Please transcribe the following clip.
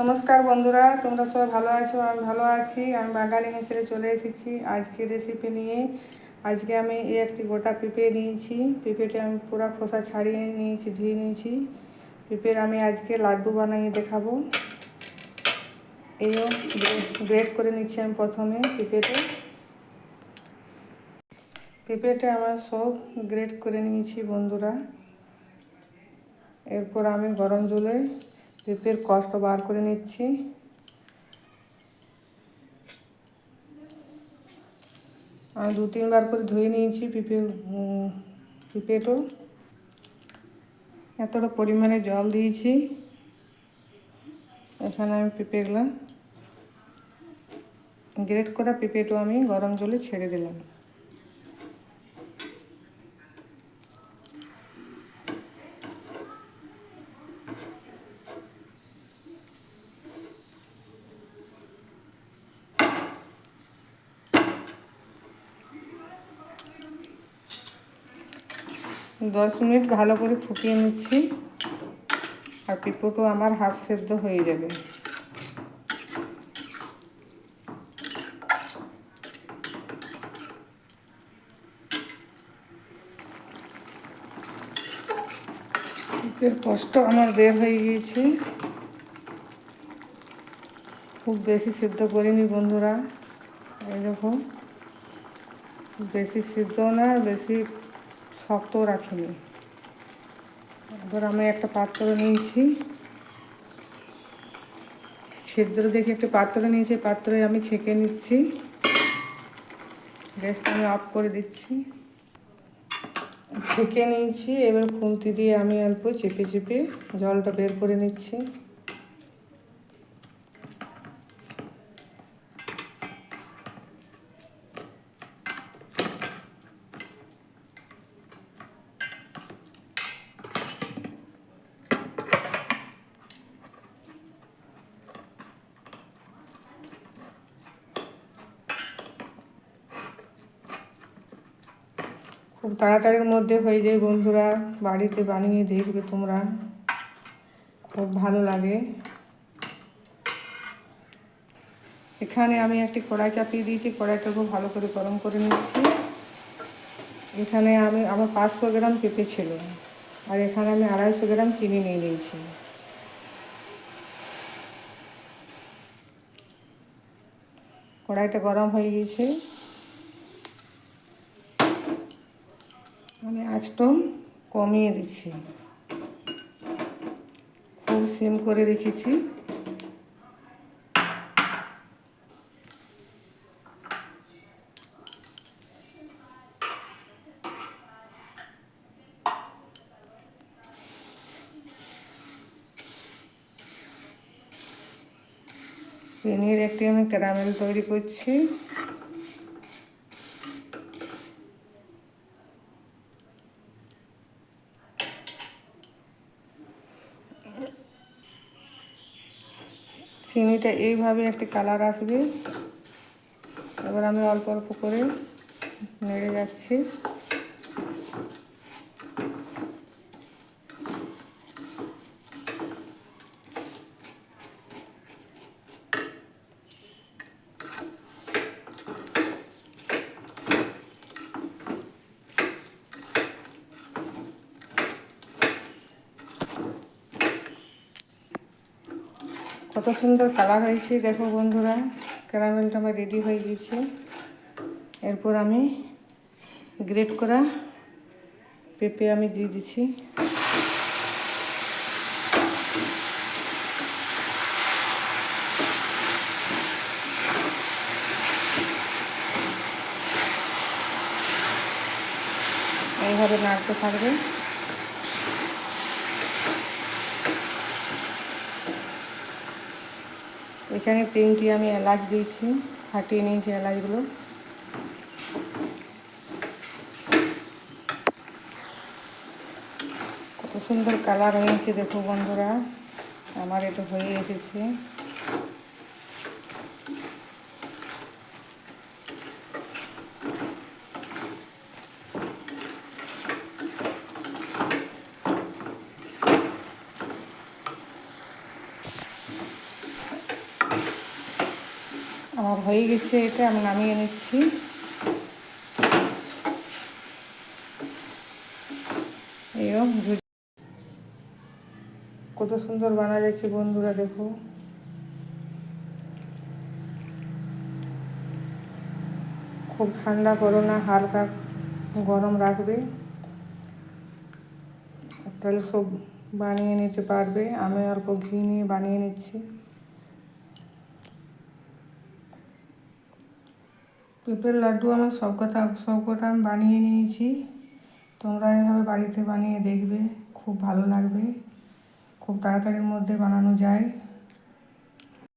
নমস্কার বন্ধুরা, তোমরা সবাই ভালো আছো? আমি ভালো আছি। আমি বাঙালি মেসেরে চলে এসেছি আজকে রেসিপি নিয়ে। আজকে আমি এই একটি গোটা পেঁপে নিয়েছি। পেঁপেটা আমি পুরো খোসা ছাড়িয়ে নিয়েছি, ধুয়ে নিয়েছি। পেঁপের আমি আজকে লাড্ডু বানিয়ে দেখাবো। এইও গ্রেড করে নিচ্ছি আমি প্রথমে পেঁপেটা। পেঁপেটা আমার সব গ্রেড করে নিয়েছি বন্ধুরা। এরপর আমি গরম জলে পেঁপের কষ্ট বার করে নিচ্ছি। আমি দু তিনবার করে ধুয়ে নিয়েছি পেঁপে পেঁপেটো এতটা পরিমাণে জল দিয়েছি। এখানে আমি পেঁপেগুলো গ্রেট করা পেঁপেটো আমি গরম জলে ছেড়ে দিলাম। দশ মিনিট ভালো করে ফুটিয়ে নিচ্ছি। আর পিঁপোটো আমার হাফ সেদ্ধ হয়ে যাবে। কষ্ট আমার বের হয়ে গিয়েছে। খুব বেশি সিদ্ধ করিনি বন্ধুরা। এই দেখো বেশি সিদ্ধ না, বেশি শক্ত রাখিনি এবার আমি একটা পাত্র নিয়েছি। ছিদ্র দেখে একটা পাত্র নিয়েছি পাত্রে আমি ছেঁকে নিচ্ছি। গ্যাসটা আমি অফ করে দিচ্ছি। ছেঁকে নিয়েছি, এবার খুন্তি দিয়ে আমি অল্প চেপে চেপে জলটা বের করে নিচ্ছি। খুব তাড়াতাড়ির মধ্যে হয়ে যায় বন্ধুরা। বাড়িতে বানিয়ে দেখবে তোমরা। খুব ভালো লাগে। এখানে আমি একটি কড়াই চাপিয়ে দিয়েছি। কড়াইটা খুব ভালো করে গরম করে নিচ্ছি এখানে আমি, আমার পাঁচশো গ্রাম পেঁপে ছিল। আর এখানে আমি আড়াইশো গ্রাম চিনি নিয়ে নিয়েছি। কড়াইটা গরম হয়ে গিয়েছে। আমি আঁচটা কমিয়ে দিচ্ছি। খুব সিম করে রেখেছি। চিনির একটি আমি ক্যারামেল তৈরি করছি। চিনিটা এইভাবে একটি কালার আসবে। এবার আমি অল্প অল্প করে নেড়ে যাচ্ছি। কত সুন্দর কালার হয়েছে, দেখো বন্ধুরা। ক্যারামেলটা আমার রেডি হয়ে গেছে এরপর আমি গ্রেট করা পেঁপে আমি দিয়ে দিচ্ছি। এইভাবে নাড়তে থাকবে। এখানে তিনটি আমি এলাচ দিয়েছি ফাটিয়ে নিয়েছি এলাচগুলো। কত সুন্দর কালার হয়েছে দেখো বন্ধুরা, আমার এটা হয়ে এসেছে। আমার হয়ে গেছে এটা, আমি নামিয়ে নিচ্ছি। কত সুন্দর বানা যাচ্ছে বন্ধুরা, দেখো। খুব ঠান্ডা করো না, হালকা গরম রাখবে। তাহলে সব বানিয়ে নিতে পারবে। আমি অল্প ঘি নিয়ে বানিয়ে নিচ্ছি। পেঁপের লাড্ডু আমার সব কথা, সব কটা আমি বানিয়ে নিয়েছি। তোমরা এভাবে বাড়িতে বানিয়ে দেখবে, খুব ভালো লাগবে। খুব তাড়াতাড়ির মধ্যে বানানো যায়।